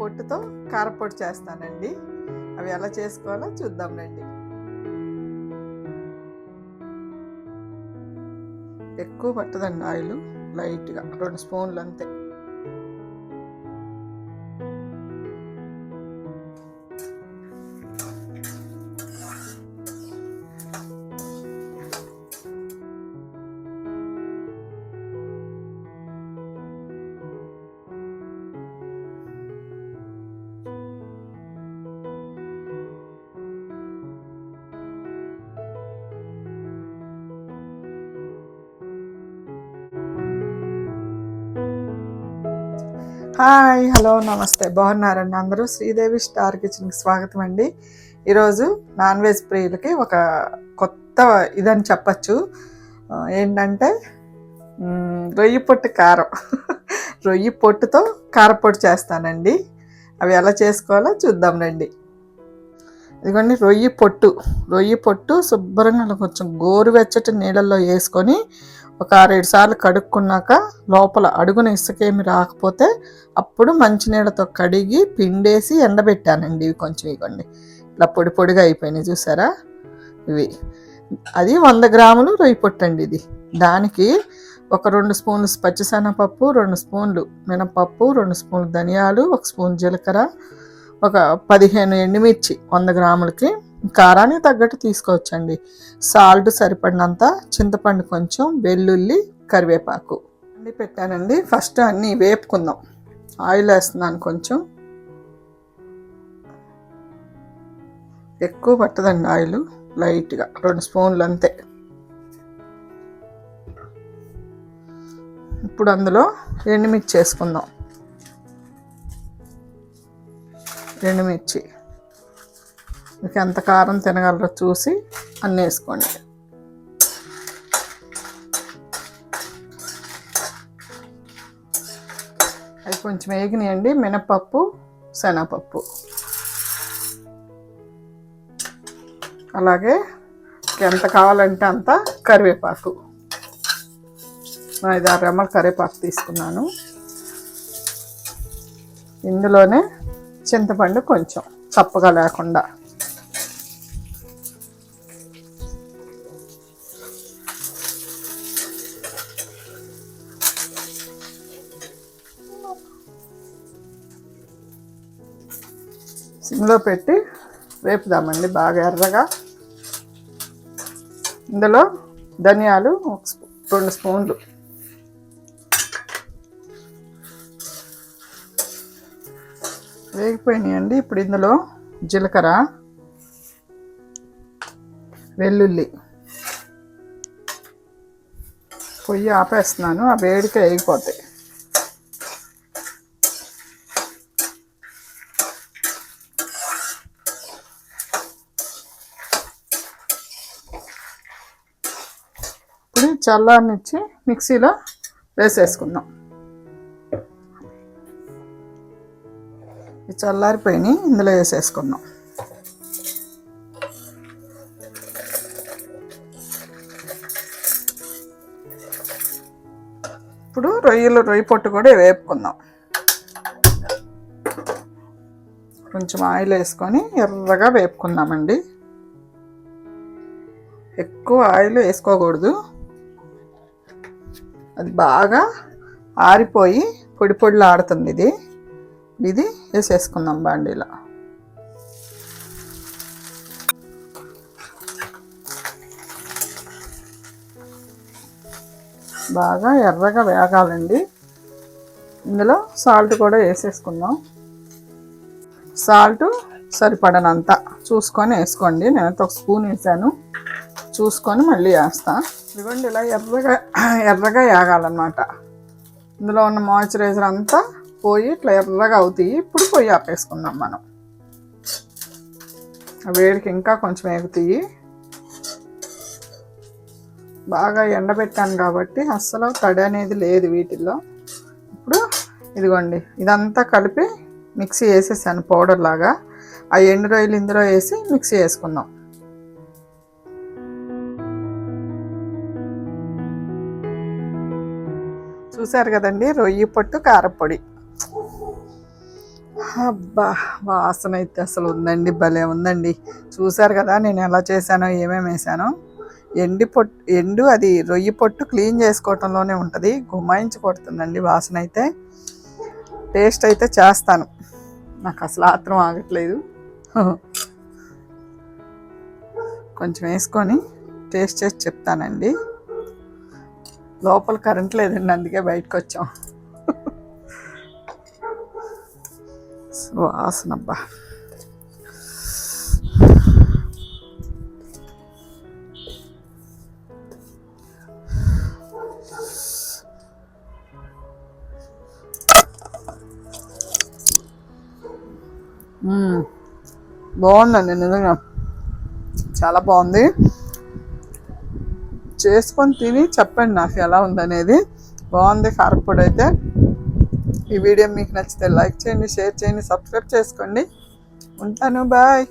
పొట్టుతో కారపొడి చేస్తానండి. అవి ఎలా చేసుకోవాలో చూద్దాం రండి. ఎక్కువ పట్టదండి ఆయిల్ లైట్గా రెండు స్పూన్లు అంతే. హాయ్ హలో నమస్తే. బాగున్నారండి అందరూ? శ్రీదేవి స్టార్ కిచెన్కి స్వాగతం అండి. ఈరోజు నాన్ వెజ్ ప్రియులకి ఒక కొత్త ఇదని చెప్పచ్చు. ఏంటంటే రొయ్యి పొట్టు కారం. రొయ్యి పొట్టుతో కారపొడి చేస్తానండి. అవి ఎలా చేసుకోవాలో చూద్దాం రండి. ఇదిగోండి రొయ్యి పొట్టు. రొయ్యి పొట్టు శుభ్రంగా కొంచెం గోరువెచ్చటి నీళ్ళల్లో వేసుకొని ఒక ఆరేడు సార్లు కడుక్కున్నాక లోపల అడుగున ఇసుకేమి రాకపోతే అప్పుడు మంచినీళ్ళతో కడిగి పిండేసి ఎండబెట్టానండి ఇవి కొంచెం ఇవ్వండి. ఇట్లా పొడి పొడిగా అయిపోయినాయి చూసారా? ఇవి. అది వంద గ్రాములు రొయ్యి పొట్టు అండి ఇది. దానికి ఒక రెండు స్పూన్లు పచ్చిశనగపప్పు రెండు స్పూన్లు మినపప్పు రెండు స్పూన్లు ధనియాలు ఒక స్పూన్ జీలకర్ర ఒక పదిహేను ఎండుమిర్చి వంద గ్రాములకి కారానికి తగ్గట్టు తీసుకోవచ్చండి. సాల్ట్ సరిపడినంత చింతపండు కొంచెం వెల్లుల్లి కరివేపాకు. అన్నీ పెట్టానండి. ఫస్ట్ అన్నీ వేపుకుందాం. ఆయిల్ వేస్తున్నాను కొంచెం. ఎక్కువ పట్టదండి ఆయిల్. లైట్గా రెండు స్పూన్లు అంతే. ఇప్పుడు అందులో ఎండుమిర్చి వేసుకుందాం. ఎండుమిర్చి. మీకు ఎంత కారం తినగలరో చూసి అన్నీ వేసుకోండి. అవి కొంచెం వేగినాయండి. మినపప్పు శనగపప్పు. అలాగే ఎంత కావాలంటే అంత కరివేపాకు. ఐదు ఆరు రెమ్మల కరివేపాకు తీసుకున్నాను. ఇందులోనే చింతపండు కొంచెం చప్పగా లేకుండా సిమ్లో పెట్టి వేపుదామండి బాగా ఎర్రగా. ఇందులో ధనియాలు ఒక రెండు స్పూన్లు. వేగిపోయినాయండి ఇప్పుడు ఇందులో జీలకర్ర వెల్లుల్లి. పొయ్యి ఆపేస్తున్నాను ఆ వేడికి వేగిపోతాయి. ఇప్పుడు చల్లారనిచ్చి మిక్సీలో వేసేసుకుందాం. ఈ చల్లారిపోయినాయి ఇందులో వేసేసుకుందాం. ఇప్పుడు రొయ్యలు రొయ్యి పొట్టు కూడా వేపుకుందాం. కొంచెం ఆయిల్ వేసుకొని ఎర్రగా వేపుకుందామండి. ఎక్కువ ఆయిల్ వేసుకోకూడదు. అది బాగా ఆరిపోయి పొడి పొడిలాడుతుంది ఇది. ఇది వేసేసుకుందాం బాండీలో. బాగా ఎర్రగా వేగాలండి. ఇందులో సాల్ట్ కూడా వేసేసుకుందాం. సాల్ట్ సరిపడనంత. చూసుకొని వేసుకోండి. నేనైతే ఒక స్పూన్ వేసాను. చూసుకొని మళ్ళీ వేస్తా. ఇదిగోండి ఇలా ఎర్రగా ఎర్రగా వేగాలన్నమాట ఇందులో ఉన్న మాయిశ్చరైజర్ అంతా పోయి ఇట్లా ఎర్రగా అవుతాయి. ఇప్పుడు పొయ్యి ఆపేసుకుందాం మనం. ఆ వేడికి ఇంకా కొంచెం ఎగుతాయి. బాగా ఎండబెట్టాను కాబట్టి అస్సలు తడి అనేది లేదు వీటిల్లో. ఇప్పుడు ఇదిగోండి ఇదంతా కలిపి మిక్సీ వేసేసాను పౌడర్ లాగా. ఆ ఎండు రొయ్యలు ఇందులో వేసి మిక్సీ వేసుకుందాం. చూసారు కదండి రొయ్యి పొట్టు కారపొడి అబ్బా వాసన అయితే అసలు ఉందండి భలే ఉందండి. చూసారు కదా నేను ఎలా చేశానో ఏమేమి వేసానో ఎండి పొట్టు ఎండు అది రొయ్యి పొట్టు క్లీన్ చేసుకోవటంలోనే ఉంటుంది గుమాయించి కొడుతుందండి వాసన అయితే. టేస్ట్ అయితే చేస్తాను. నాకు అసలు ఆత్రం ఆగట్లేదు. కొంచెం వేసుకొని టేస్ట్ చేసి చెప్తానండి. లోపల కరెంట్ లేదండి అందుకే బయటకు వచ్చాం. వాసనబ్బా బాగుందండి నిజంగా. చాలా బాగుంది. చేసుకొని తిని చెప్పండి నాకు ఎలా ఉందనేది. బాగుంది కారపొడి అయితే. ఈ వీడియో మీకు నచ్చితే లైక్ చేయండి షేర్ చేయండి సబ్స్క్రైబ్ చేసుకోండి. ఉంటాను బాయ్.